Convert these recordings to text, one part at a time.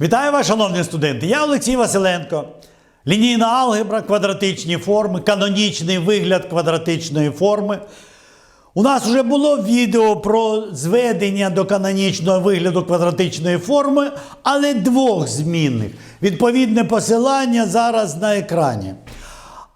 Вітаю вас, шановні студенти! Я Олексій Василенко. Лінійна алгебра, квадратичні форми, канонічний вигляд квадратичної форми. У нас вже було відео про зведення до канонічного вигляду квадратичної форми, але двох змінних. Відповідне посилання зараз на екрані.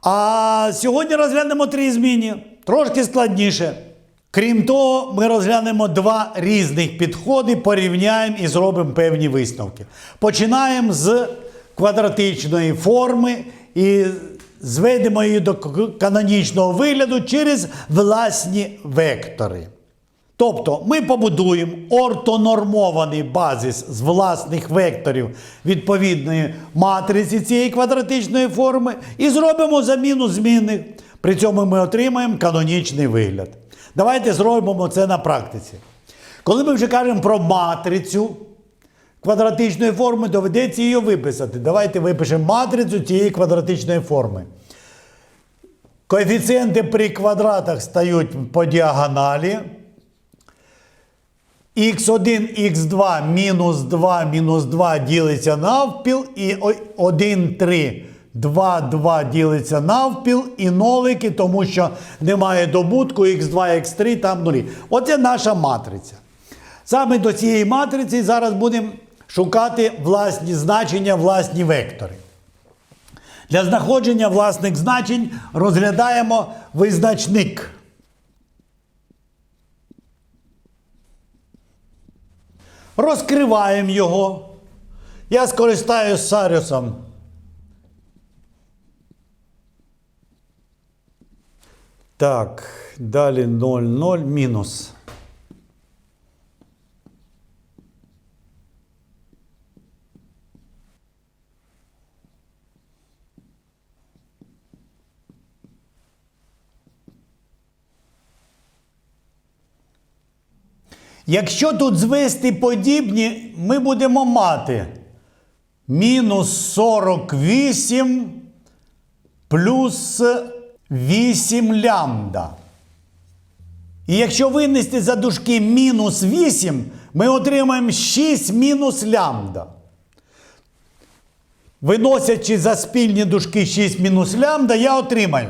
А сьогодні розглянемо три зміни, трошки складніше. Крім того, ми розглянемо два різних підходи, порівняємо і зробимо певні висновки. Починаємо з квадратичної форми і зведемо її до канонічного вигляду через власні вектори. Тобто ми побудуємо ортонормований базис з власних векторів відповідної матриці цієї квадратичної форми і зробимо заміну змінних. При цьому ми отримаємо канонічний вигляд. Давайте зробимо це на практиці. Коли ми вже кажемо про матрицю квадратичної форми, доведеться її виписати. Давайте випишемо матрицю цієї квадратичної форми. Коефіцієнти при квадратах стають по діагоналі х1, х2 мінус 2 мінус 2 ділиться навпіл, і 1, 3, 2, 2 ділиться навпіл, і нолики, тому що немає добутку х2, х3, там нулі. Оце наша матриця. Саме до цієї матриці зараз будемо шукати власні значення, власні вектори. Для знаходження власних значень розглядаємо визначник. Розкриваємо його. Я скористаюсь Саріусом. Так, далі 0, 0, мінус. Якщо тут звести подібні, ми будемо мати мінус 48 плюс 8 лямбда. І якщо винести за дужки мінус 8, ми отримаємо 6 мінус лямбда. Виносячи за спільні дужки 6 мінус лямбда, я отримаю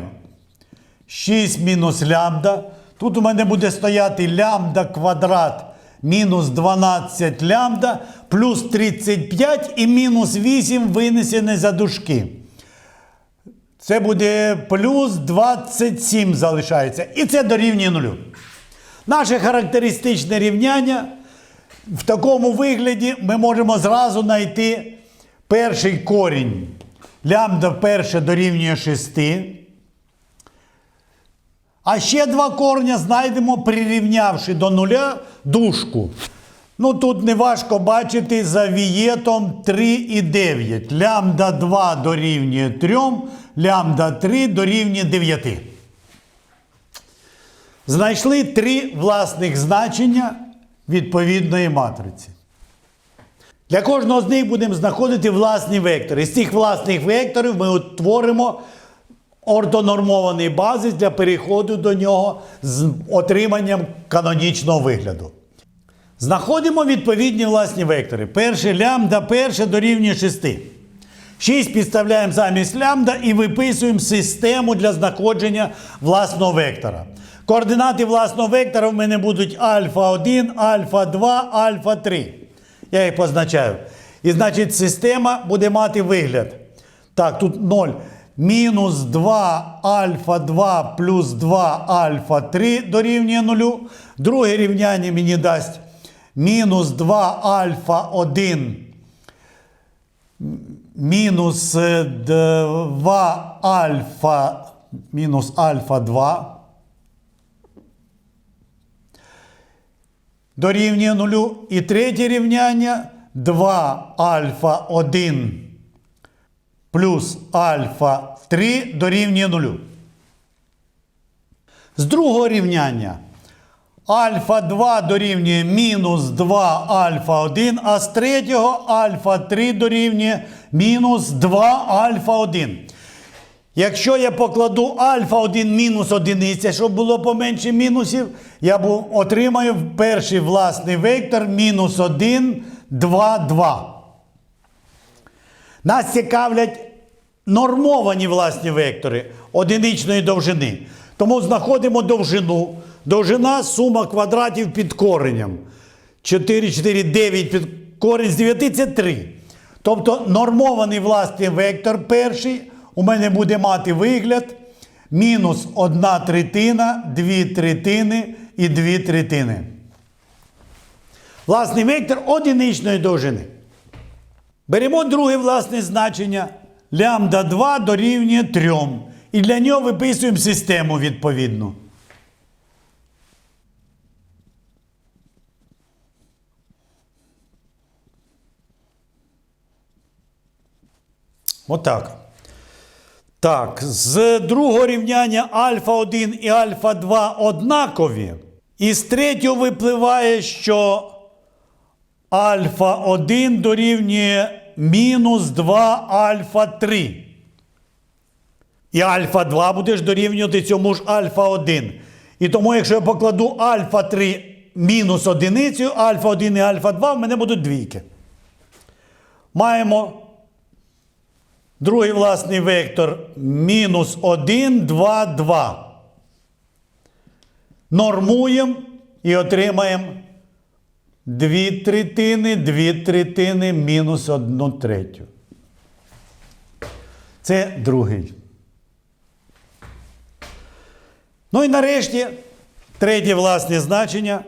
6 мінус лямбда. Тут у мене буде стояти лямбда квадрат мінус 12 лямбда плюс 35 і мінус 8 винесене за дужки. Це буде плюс 27 залишається. І це дорівнює нулю. Наше характеристичне рівняння в такому вигляді ми можемо зразу знайти перший корінь. Лямбда перше дорівнює 6. А ще два корня знайдемо, прирівнявши до нуля дужку. Ну тут не важко бачити за вієтом 3,9. Лямбда 2 дорівнює 3, лямбда 3 дорівнює 9. Знайшли три власних значення відповідної матриці. Для кожного з них будемо знаходити власні вектори. З цих власних векторів ми утворимо ортонормований базис для переходу до нього з отриманням канонічного вигляду. Знаходимо відповідні власні вектори. Перше лямбда перше дорівнює 6. 6 підставляємо замість лямбда і виписуємо систему для знаходження власного вектора. Координати власного вектора в мене будуть альфа 1, альфа 2, альфа 3. Я їх позначаю. І значить, система буде мати вигляд. Так, тут 0. Мінус 2 альфа 2 плюс 2 альфа 3 дорівнює 0. Друге рівняння мені дасть мінус 2 альфа 1 мінус 2 альфа мінус альфа 2 дорівнює 0. І третє рівняння 2 альфа 1 плюс альфа 3 дорівнює 0. З другого рівняння альфа 2 дорівнює мінус 2 альфа 1, а з третього альфа 3 дорівнює мінус 2 альфа 1. Якщо я покладу альфа 1 мінус одиниця, щоб було поменше мінусів, я отримаю перший власний вектор мінус 1, 2, 2. Нас цікавлять нормовані власні вектори одиничної довжини. Тому знаходимо довжину. Довжина сума квадратів під коренем. 4, 4, 9 під корінь з 9 це 3. Тобто нормований власний вектор перший у мене буде мати вигляд мінус 1 третина, 2 третини і 2 третини. Власний вектор одиничної довжини. Беремо друге власне значення. Лямбда 2 дорівнює 3. І для нього виписуємо систему відповідну. Отак. Так, з другого рівняння альфа 1 і альфа 2 однакові. І з третього випливає, що альфа 1 дорівнює мінус 2 альфа 3. І альфа 2 будеш дорівнювати цьому ж альфа 1. І тому, якщо я покладу альфа 3 мінус одиницю, альфа 1 і альфа 2 в мене будуть двійки. Маємо другий власний вектор мінус 1, 2, 2. Нормуємо і отримаємо 2 третини, 2 третини, мінус 1 третю. Це другий. Ну і нарешті третє власне значення.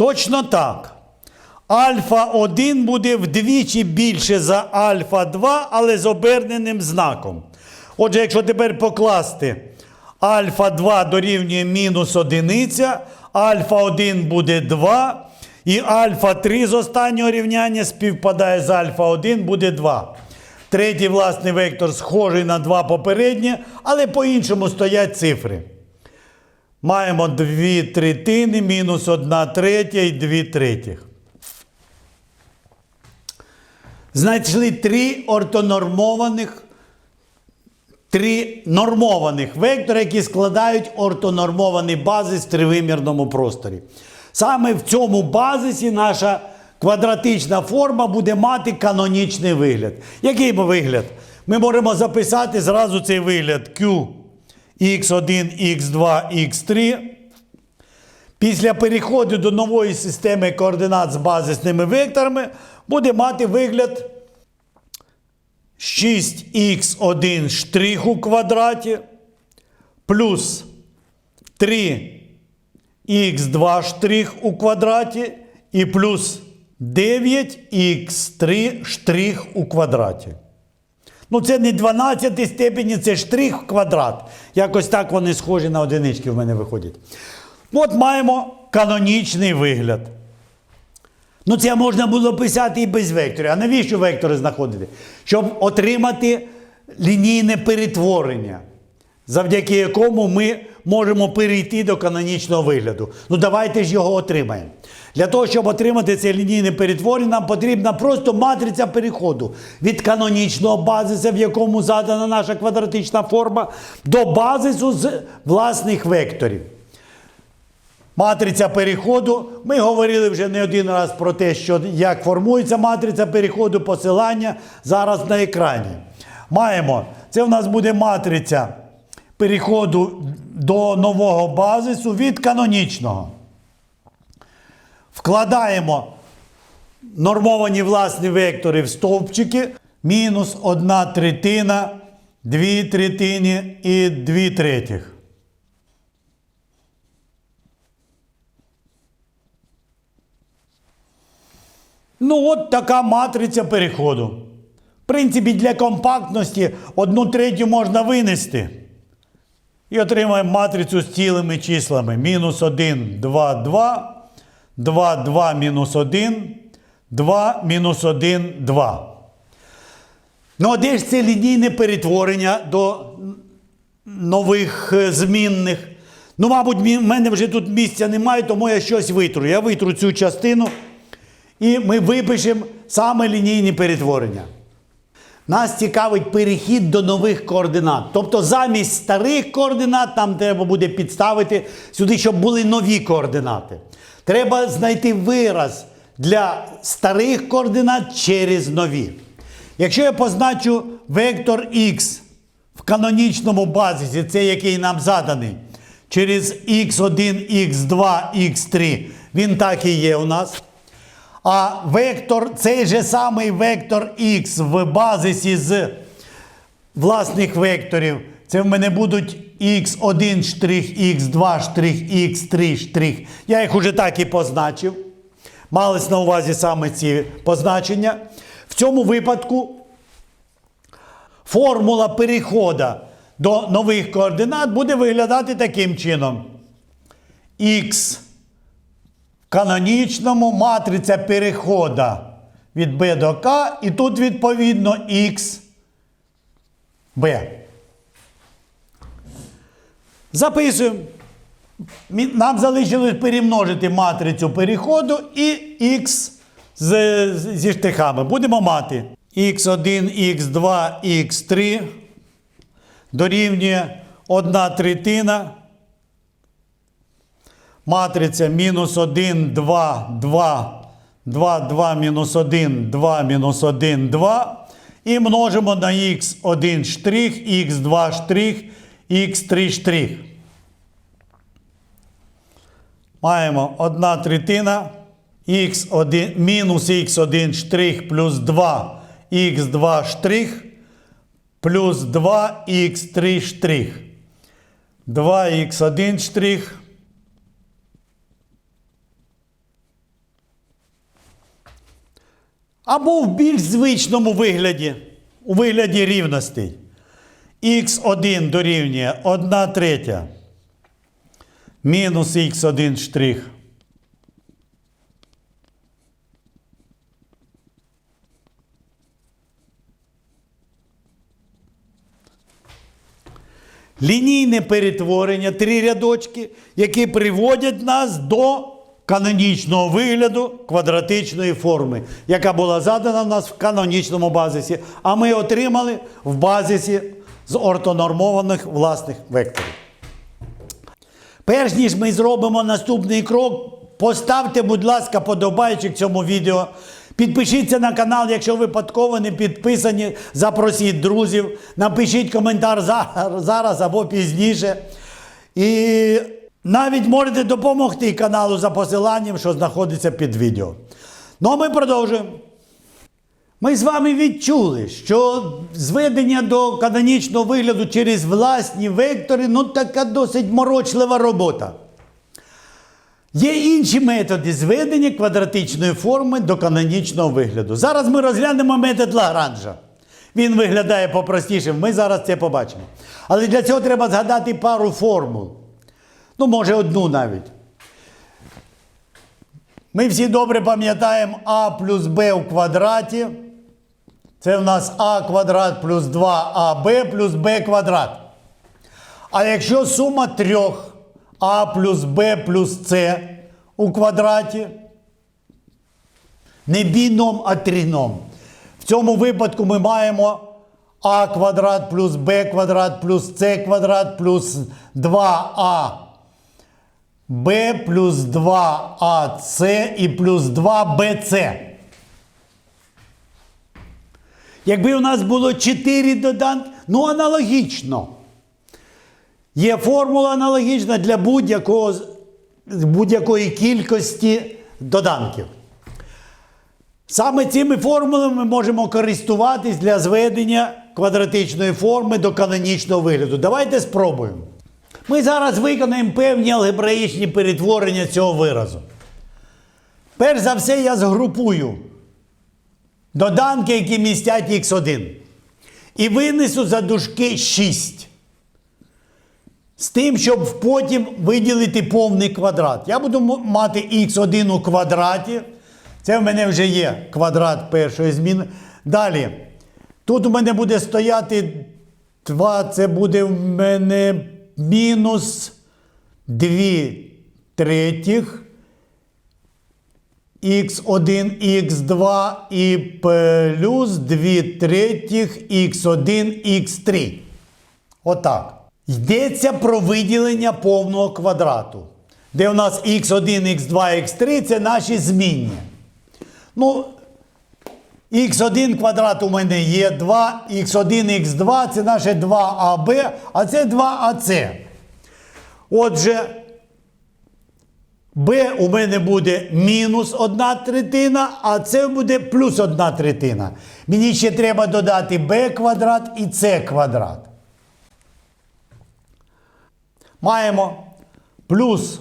Точно так. Альфа 1 буде вдвічі більше за альфа 2, але з оберненим знаком. Отже, якщо тепер покласти альфа 2 дорівнює мінус одиниця, альфа 1 буде 2, і альфа 3 з останнього рівняння співпадає з альфа 1 буде 2. Третій власний вектор схожий на два попередні, але по-іншому стоять цифри. Маємо 2 третини, мінус 1 третя і 2 третіх. Знайшли три ортонормованих, три нормованих вектори, які складають ортонормований базис в тривимірному просторі. Саме в цьому базисі наша квадратична форма буде мати канонічний вигляд. Який вигляд? Ми можемо записати зразу цей вигляд Q x1, x2, x3. Після переходу до нової системи координат з базисними векторами буде мати вигляд 6х1 штрих у квадраті плюс 3х2 штрих у квадраті і плюс 9х3 штрих у квадраті. Ну, це не 12 степені, це штрих в квадрат. Якось так вони схожі на одинички в мене виходять. От маємо канонічний вигляд. Ну, це можна було писати і без векторів. А навіщо вектори знаходити? Щоб отримати лінійне перетворення, завдяки якому ми можемо перейти до канонічного вигляду. Ну, давайте ж його отримаємо. Для того, щоб отримати це лінійне перетворення, нам потрібна просто матриця переходу від канонічного базиса, в якому задана наша квадратична форма, до базису з власних векторів. Матриця переходу. Ми говорили вже не один раз про те, що як формується матриця переходу, посилання зараз на екрані. Маємо, це в нас буде матриця переходу до нового базису від канонічного. Вкладаємо нормовані власні вектори в стовпчики. Мінус 1 третина, 2 третини і 2 третіх. Ну, от така матриця переходу. В принципі, для компактності одну третю можна винести. І отримаємо матрицю з цілими числами. Мінус 1, 2, 2, 2, 2, мінус 1, 2, мінус 1, 2. Ну, а де ж це лінійне перетворення до нових е, змінних? Ну, мабуть, в мене вже тут місця немає, тому я щось витру. Я витру цю частину. І ми випишемо саме лінійні перетворення. Нас цікавить перехід до нових координат. Тобто замість старих координат нам треба буде підставити сюди, щоб були нові координати. Треба знайти вираз для старих координат через нові. Якщо я позначу вектор Х в канонічному базисі, це який нам заданий, через x1, x2, x3, він так і є у нас. А вектор, цей же самий вектор Х в базисі з власних векторів. Це в мене будуть x1 штрих, x2 штрих, x3 штрих. Я їх уже так і позначив. Мались на увазі саме ці позначення. В цьому випадку формула переходу до нових координат буде виглядати таким чином. Х канонічному матриця переходу від B до К, і тут відповідно X B. Записуємо. Нам залишилось перемножити матрицю переходу і X з- зі штихами. Будемо мати X1, X2, X3 дорівнює 1 третина матриця мінус 1, 2, 2, 2, 2, мінус 1, 2, мінус 1, 2. І множимо на х1 штрих, х2 штрих, х3 штрих. Маємо 1 третина, х1, мінус х1 штрих плюс 2, х2 штрих, плюс 2 х3 штрих. 2х1 штрих, Або в більш звичному вигляді, у вигляді рівностей. х1 дорівнює 1 третя мінус х1 штрих. Лінійне перетворення, три рядочки, які приводять нас до канонічного вигляду квадратичної форми, яка була задана в нас в канонічному базисі, а ми отримали в базисі з ортонормованих власних векторів. Перш ніж ми зробимо наступний крок, поставте, будь ласка, подобайчик цьому відео. Підпишіться на канал, якщо випадково не підписані, запросіть друзів, напишіть коментар зараз або пізніше. І навіть можете допомогти каналу за посиланням, що знаходиться під відео. Ну а ми продовжуємо. Ми з вами відчули, що зведення до канонічного вигляду через власні вектори ну така досить морочлива робота. Є інші методи зведення квадратичної форми до канонічного вигляду. Зараз ми розглянемо метод Лагранжа. Він виглядає попростішим, ми зараз це побачимо. Але для цього треба згадати пару формул. Ну, може, одну навіть. Ми всі добре пам'ятаємо а плюс b в квадраті. Це в нас а квадрат плюс 2аб плюс b квадрат. А якщо сума трьох а плюс b плюс c у квадраті, не біном, а трином. В цьому випадку ми маємо а квадрат плюс b квадрат плюс c квадрат плюс 2а b плюс 2ac і плюс 2bc. Якби у нас було 4 доданки, ну аналогічно. Є формула аналогічна для будь-якої кількості доданків. Саме цими формулами ми можемо користуватись для зведення квадратичної форми до канонічного вигляду. Давайте спробуємо. Ми зараз виконаємо певні алгебраїчні перетворення цього виразу. Перш за все, я згрупую доданки, які містять х1. І винесу за дужки 6. З тим, щоб потім виділити повний квадрат. Я буду мати х1 у квадраті. Це в мене вже є квадрат першої зміни. Далі. Тут у мене буде стояти 2, це буде в мене мінус 2 третіх х1, х2 і плюс 2 третіх х1, х3. Отак. Йдеться про виділення повного квадрату, де у нас х1, х2, х3 це наші змінні. Ну, х1 квадрат у мене є 2, х1, х2 це наше 2аб, а це 2ac. Отже, b у мене буде мінус 1 третина, а це буде плюс 1 третина. Мені ще треба додати b квадрат і c квадрат. Маємо плюс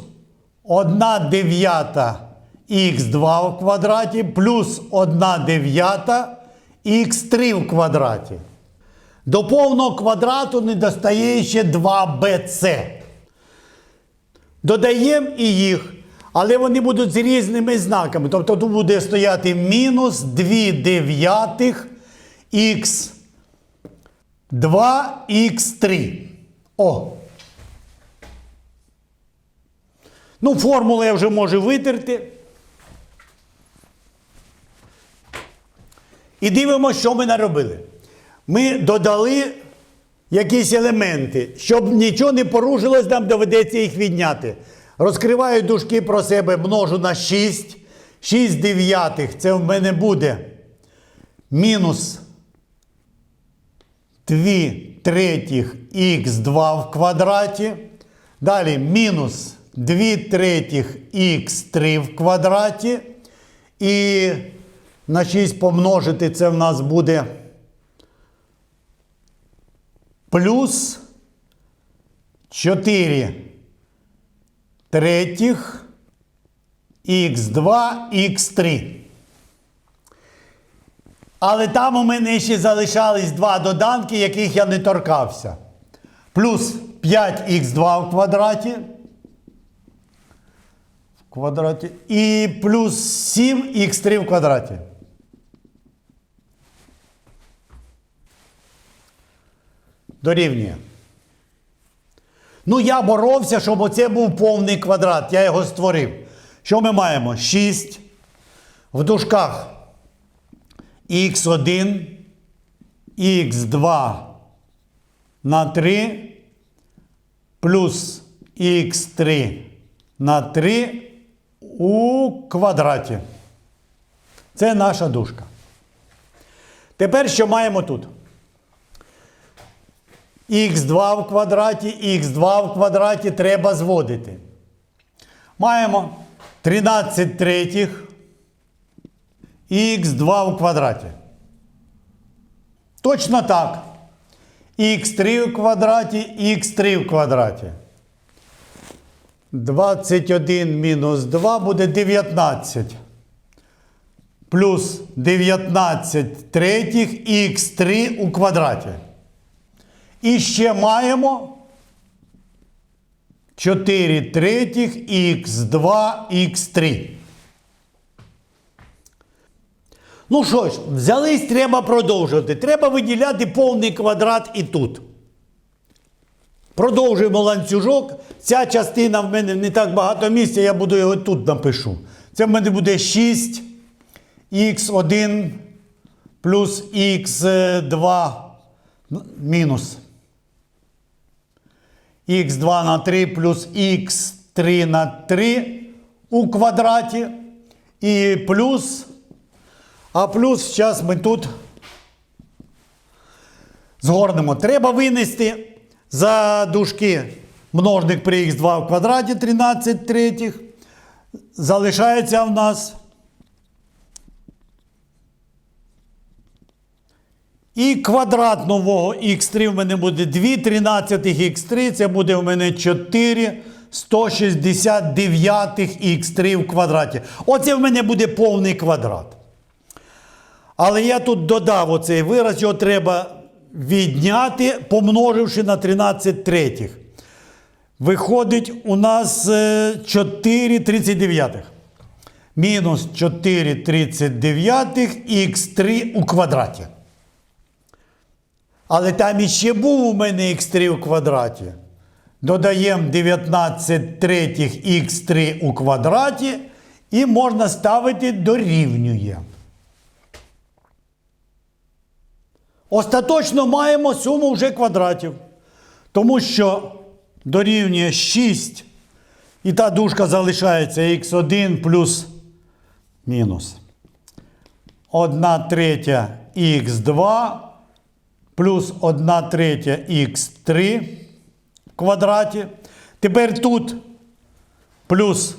1 дев'ята х2 в квадраті плюс 1 дев'ята х3 в квадраті. До повного квадрату не достає ще 2bc. Додаємо і їх, але вони будуть з різними знаками. Тобто тут буде стояти мінус 2 дев'ятих х 2 х3. О! Ну, формулу я вже можу витерти. І дивимося, що ми наробили. Ми додали якісь елементи. Щоб нічого не порушилось, нам доведеться їх відняти. Розкриваю дужки про себе, множу на 6. 6 дев'ятих це в мене буде мінус 2 третіх х2 в квадраті. Далі мінус 2 третіх х3 в квадраті. І на 6 помножити це в нас буде плюс 4 третіх х2 х3. Але там у мене ще залишались два доданки, яких я не торкався. Плюс 5х2 в квадраті. В квадраті. І плюс 7х3 в квадраті. Дорівнює. Ну, я боровся, щоб оце був повний квадрат. Я його створив. Що ми маємо? 6 в дужках х1, х2 на 3 плюс х3 на 3 у квадраті. Це наша дужка. Тепер що маємо тут? Х2 в квадраті, х2 в квадраті треба зводити. Маємо 13 третіх х2 в квадраті. Точно так. х3 в квадраті, х3 в квадраті. 21 мінус 2 буде 19. Плюс 19 третіх х3 у квадраті. І ще маємо 4 третіх х2 х3. Ну що ж, взялись, треба продовжувати. Треба виділяти повний квадрат і тут. Продовжуємо ланцюжок. Ця частина в мене не так багато місця, я буду його тут напишу. Це в мене буде 6 х1 плюс х2 мінус. Х2 на 3 плюс х3 на 3 у квадраті. І плюс. А плюс зараз ми тут згорнемо. Треба винести за дужки множник при х2 в квадраті 13 третіх. Залишається в нас. І квадрат нового х3 в мене буде 2 13 х3, це буде в мене 4 169 х3 в квадраті. Оце в мене буде повний квадрат. Але я тут додав оцей вираз, його треба відняти, помноживши на 13 третіх. Виходить у нас 4 39. Мінус 4 39 х3 у квадраті. Але там іще був у мене х3 у квадраті. Додаємо 19 третіх х3 у квадраті І можна ставити дорівнює. Остаточно маємо суму вже квадратів. Тому що дорівнює 6. І та дужка залишається х1 плюс мінус. 1 третя х2 плюс 1 третя х3 в квадраті. Тепер тут плюс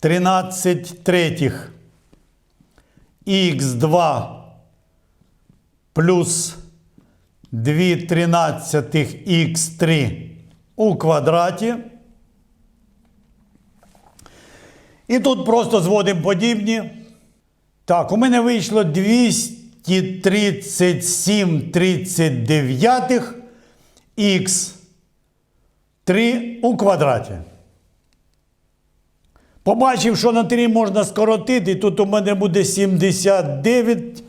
13 третіх х2 плюс 2 тринадцятих х3 у квадраті. І тут просто зводимо подібні. Так, у мене вийшло 237 39 х 3 у квадраті. Побачив, що на 3 можна скоротити, тут у мене буде 79.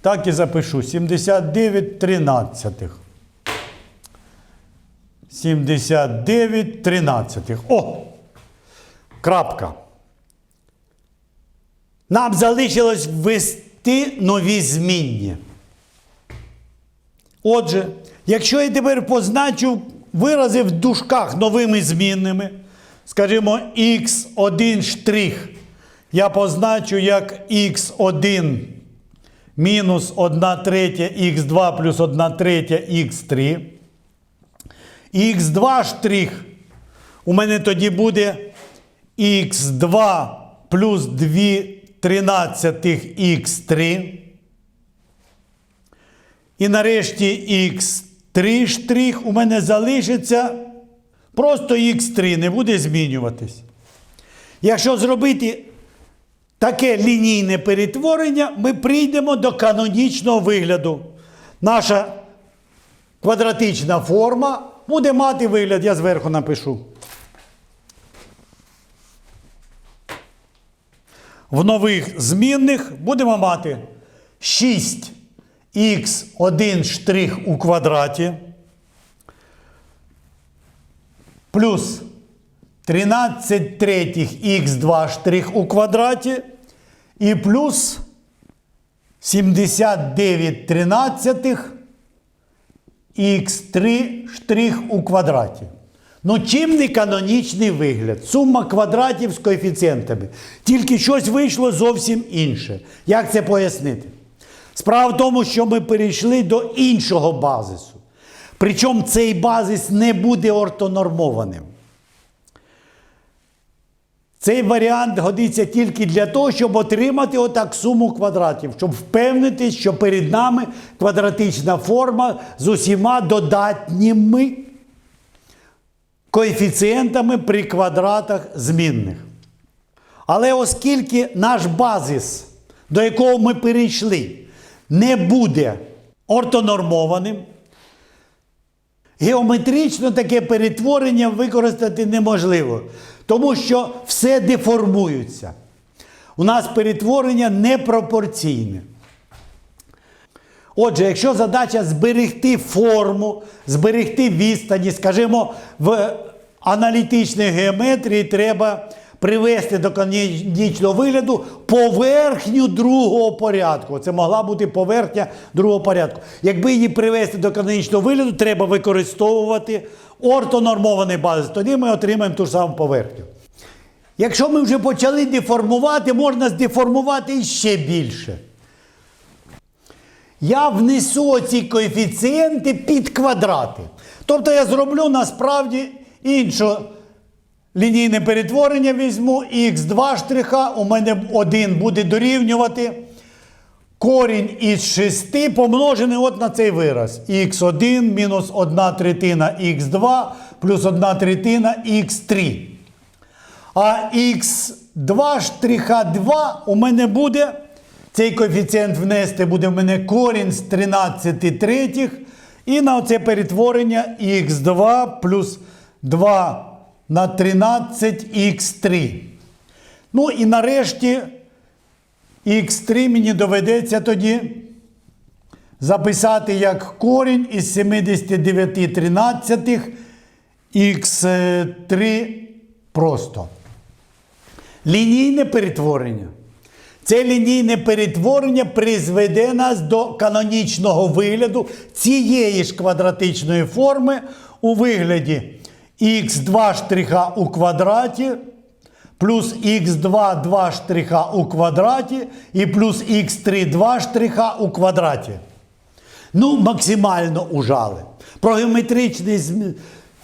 Так і запишу. 79 тринадцятих. 79 тринадцятих. О! Крапка. Нам залишилось ввести нові змінні. Отже, якщо я тепер позначу вирази в дужках новими змінними, скажімо, x1 штрих, я позначу як x1 мінус 1 третя х2 плюс 1 третя х3. х2 штрих у мене тоді буде х2 плюс 2 тринадцятих х3. І нарешті х3 штрих у мене залишиться просто х3, не буде змінюватись. Якщо зробити таке лінійне перетворення, ми прийдемо до канонічного вигляду. Наша квадратична форма буде мати вигляд, я зверху напишу. В нових змінних будемо мати 6х1 штрих у квадраті плюс 13 третіх х2 штрих у квадраті і плюс 79 тринадцятих х3 штрих у квадраті. Ну, чим не канонічний вигляд? Сума квадратів з коефіцієнтами. Тільки щось вийшло зовсім інше. Як це пояснити? Справа в тому, що ми перейшли до іншого базису. Причому цей базис не буде ортонормованим. Цей варіант годиться тільки для того, щоб отримати отак суму квадратів, щоб впевнитись, що перед нами квадратична форма з усіма додатніми коефіцієнтами при квадратах змінних. Але оскільки наш базис, до якого ми перейшли, не буде ортонормованим, геометрично таке перетворення використати неможливо, тому що все деформується. У нас перетворення непропорційне. Отже, якщо задача зберегти форму, зберегти відстані, скажімо, в аналітичній геометрії треба привести до канонічного вигляду поверхню другого порядку. Це могла бути поверхня другого порядку. Якби її привести до канонічного вигляду, треба використовувати ортонормований базис. Тоді ми отримаємо ту ж саму поверхню. Якщо ми вже почали деформувати, можна здеформувати ще більше. Я внесу ці коефіцієнти під квадрати. Тобто я зроблю насправді інше лінійне перетворення візьму, х2 штриха, у мене один буде дорівнювати корінь із 6 помножений от на цей вираз. х1 мінус 1 третина х2 плюс 1 третина х3. А х2 штриха 2 у мене буде. Цей коефіцієнт внести буде в мене корінь з 13 третіх. І на оце перетворення х2 плюс 2 на 13 х3. Ну і нарешті х3 мені доведеться тоді записати як корінь із 79 тринадцятих х3 просто. Лінійне перетворення. Це лінійне перетворення призведе нас до канонічного вигляду цієї ж квадратичної форми у вигляді х2 штриха у квадраті плюс х2 2 штриха у квадраті і плюс х3 2 штриха у квадраті. Ну, максимально ужали. Про геометричний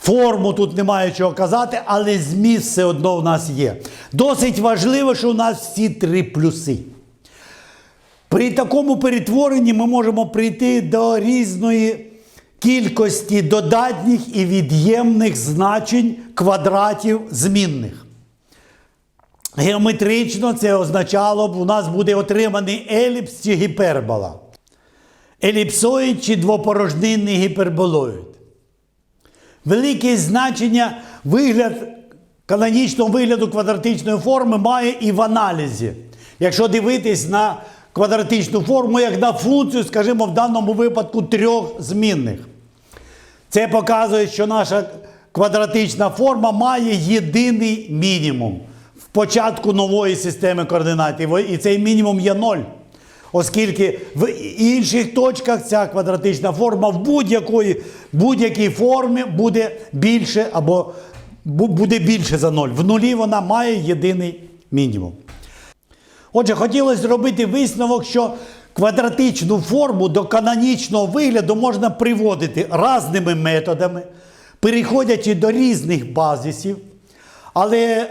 форму тут немає чого казати, але зміст все одно в нас є. Досить важливо, що у нас всі три плюси. При такому перетворенні ми можемо прийти до різної кількості додатніх і від'ємних значень квадратів змінних. Геометрично це означало б, у нас буде отриманий еліпс чи гіпербола. Еліпсоїд чи двопорожнинний гіперболоїд. Велике значення вигляд канонічного вигляду квадратичної форми має і в аналізі. Якщо дивитись на квадратичну форму як на функцію, скажімо, в даному випадку трьох змінних. Це показує, що наша квадратична форма має єдиний мінімум в початку нової системи координат. І цей мінімум є 0. Оскільки в інших точках ця квадратична форма в будь-якій формі буде більше або буде більше за 0. В нулі вона має єдиний мінімум. Отже, хотілося зробити висновок, що квадратичну форму до канонічного вигляду можна приводити різними методами, переходячи до різних базисів, але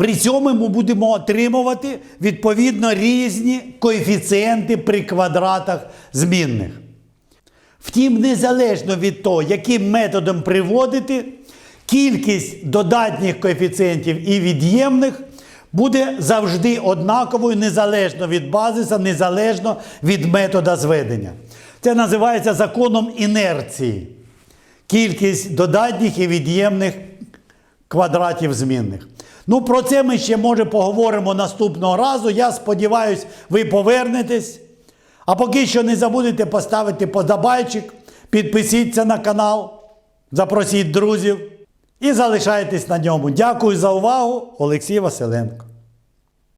при цьому ми будемо отримувати відповідно різні коефіцієнти при квадратах змінних. Втім, незалежно від того, яким методом приводити, кількість додатніх коефіцієнтів і від'ємних буде завжди однаковою незалежно від базиса, незалежно від метода зведення. Це називається законом інерції. Кількість додатніх і від'ємних квадратів змінних. Ну, про це ми ще може поговоримо наступного разу. Я сподіваюся, ви повернетесь. А поки що не забудете поставити подобайчик, підписіться на канал, запросіть друзів і залишайтесь на ньому. Дякую за увагу, Олексій Василенко.